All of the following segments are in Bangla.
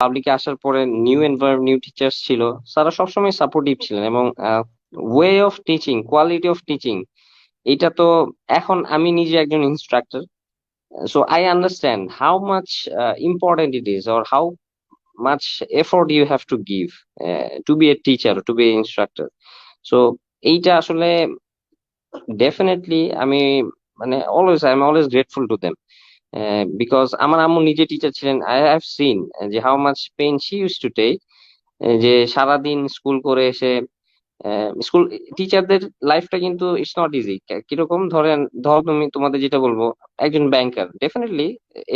পাবলিকে আসার পরে নিউ এনভায়রনমেন্ট নিউ টিচার্স ছিল। তারা সবসময় সাপোর্টিভ ছিলেন এবং way of teaching quality of teaching এটা তো এখন আমি নিজে একজন instructor so I understand how much uh, it or how much effort you have to give uh, to be a teacher to be an instructor. So এইটা আসলে ডেফিনেটলি আমি মানে always I am always grateful to them because আমার আম্মু নিজে টিচার ছিলেন আই হ্যাভ সিন যে how much pain she use to take যে সারাদিন স্কুল করে এসে স্কুল টিচারদের লাইফটা কিন্তু ইটস নট ইজি কীরকম? ধরেন, ধরো তুমি, তোমাদের যেটা বলব, একজন banker definitely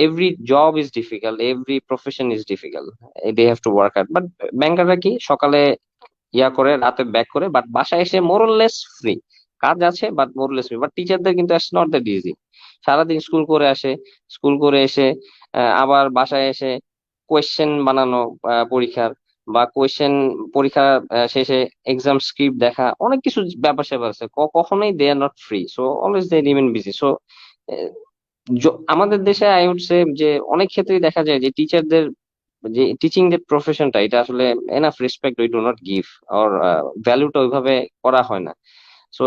every job is difficult every profession is difficult they have to work hard but ব্যাংকাররা কি, সকালে ইয়া করে, রাতে ব্যাক করে বাট বাসায় এসে মোরলেস ফ্রি কাজ আছে বাট মোরলেস বাট টিচারদের কিন্তু ইটস নট দ্যাট ইজি সারাদিন স্কুল করে আসে স্কুল করে এসে আবার বাসায় এসে কোয়েশ্চেন বানানো পরীক্ষার বা কোয়েশ্চেন পরীক্ষা শেষে এক্সাম স্ক্রিপ্ট দেখা, অনেক কিছু ব্যাপার স্যাপার আছে। কখনোই they are not free so always they remain busy so আমাদের দেশে আই উড সে যে অনেক ক্ষেত্রেই দেখা যায় যে টিচারদের যে টিচিং যে প্রফেশনটা এটা আসলে enough respect we do not give আর ভ্যালুটা ওইভাবে করা হয় না। সো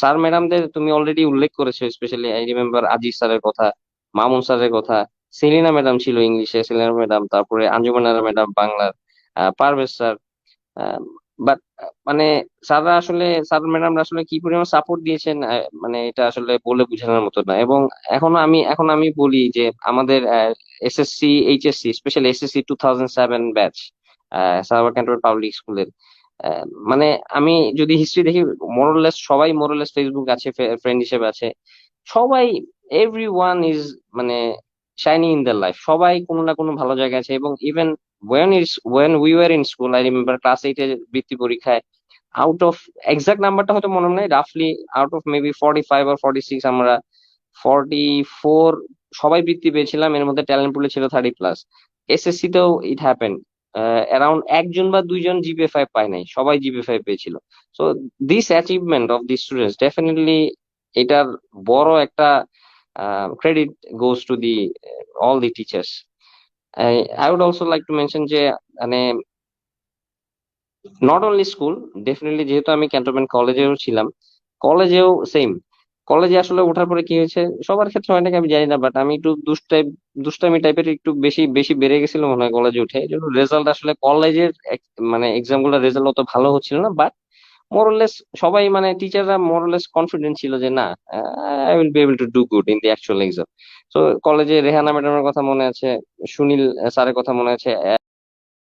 স্যার ম্যাডামদের তুমি অলরেডি উল্লেখ করেছ স্পেশালি আই রিমেম্বার আজিজ স্যারের কথা মামুন স্যারের কথা সেলিনা ম্যাডাম ছিল ইংলিশে সেলিনা ম্যাডাম তারপরে আঞ্জুমানারা ম্যাডাম বাংলার পারভেজ স্যার বাট মানে স্যাররা আসলে স্যার ম্যাডামরা আসলে কি পরিমাণ সাপোর্ট দিয়েছেন মানে এটা আসলে বলে বোঝানোর মতো না। এবং এখনও আমি, এখন আমি বলি যে আমাদের SSC HSC specially SSC two thousand seven batch Savar cantonment public স্কুলের মানে আমি যদি হিস্ট্রি দেখি মোরলেস সবাই মোরলেস ফেসবুক আছে ফ্রেন্ড হিসেবে আছে। সবাই এভরি ওয়ান ইজ মানে শাইনিং ইন দ্য লাইফ সবাই কোনো না কোনো ভালো জায়গায় আছে এবং even when it's when we were in school I remember class eight এর বৃত্তি পরীক্ষায় আউট অফ এক্সাক্ট নাম্বারটা হয়তো মনে নেই রাফলি out of maybe forty five R forty six আমরা ফর্টি ফোর সবাই বৃত্তি পেয়েছিলাম, এর মধ্যে ট্যালেন্ট পুলে ছিল থার্টি প্লাস এসএসসি তেও ইট হ্যাপেন অ্যারাউন্ড একজন বা দুইজন জিপিএ ফাইভ পায় নাই, সবাই জিপিএ ফাইভ পেয়েছিল। So this achievement of the students definitely এটার বড় একটা credit goes to the all the teachers I would also like to mention যে মানে নট অনলি স্কুল ডেফিনেটলি যেহেতু আমি ক্যান্টনমেন্ট কলেজেও ছিলাম কলেজেও সেম কলেজে আসলে ওঠার পরে কি হয়েছে? সবার ক্ষেত্রে হয় নাকি আমি জানি না বাট আমি একটু দুষ্টাই, দুষ্টামি টাইপের একটু বেশি বেশি বেড়ে গেছিল মনে হয় কলেজে উঠে। এই জন্য রেজাল্ট আসলে কলেজের মানে এক্সামগুলোর রেজাল্ট অত ভালো হচ্ছিল না বাট মোরলেস সবাই মানে টিচাররা মোরলেস কনফিডেন্ট ছিল যে না I will be able to do good in the actual exam তো কলেজে রেহানা ম্যাডামের কথা মনে আছে সুনীল স্যারের কথা মনে আছে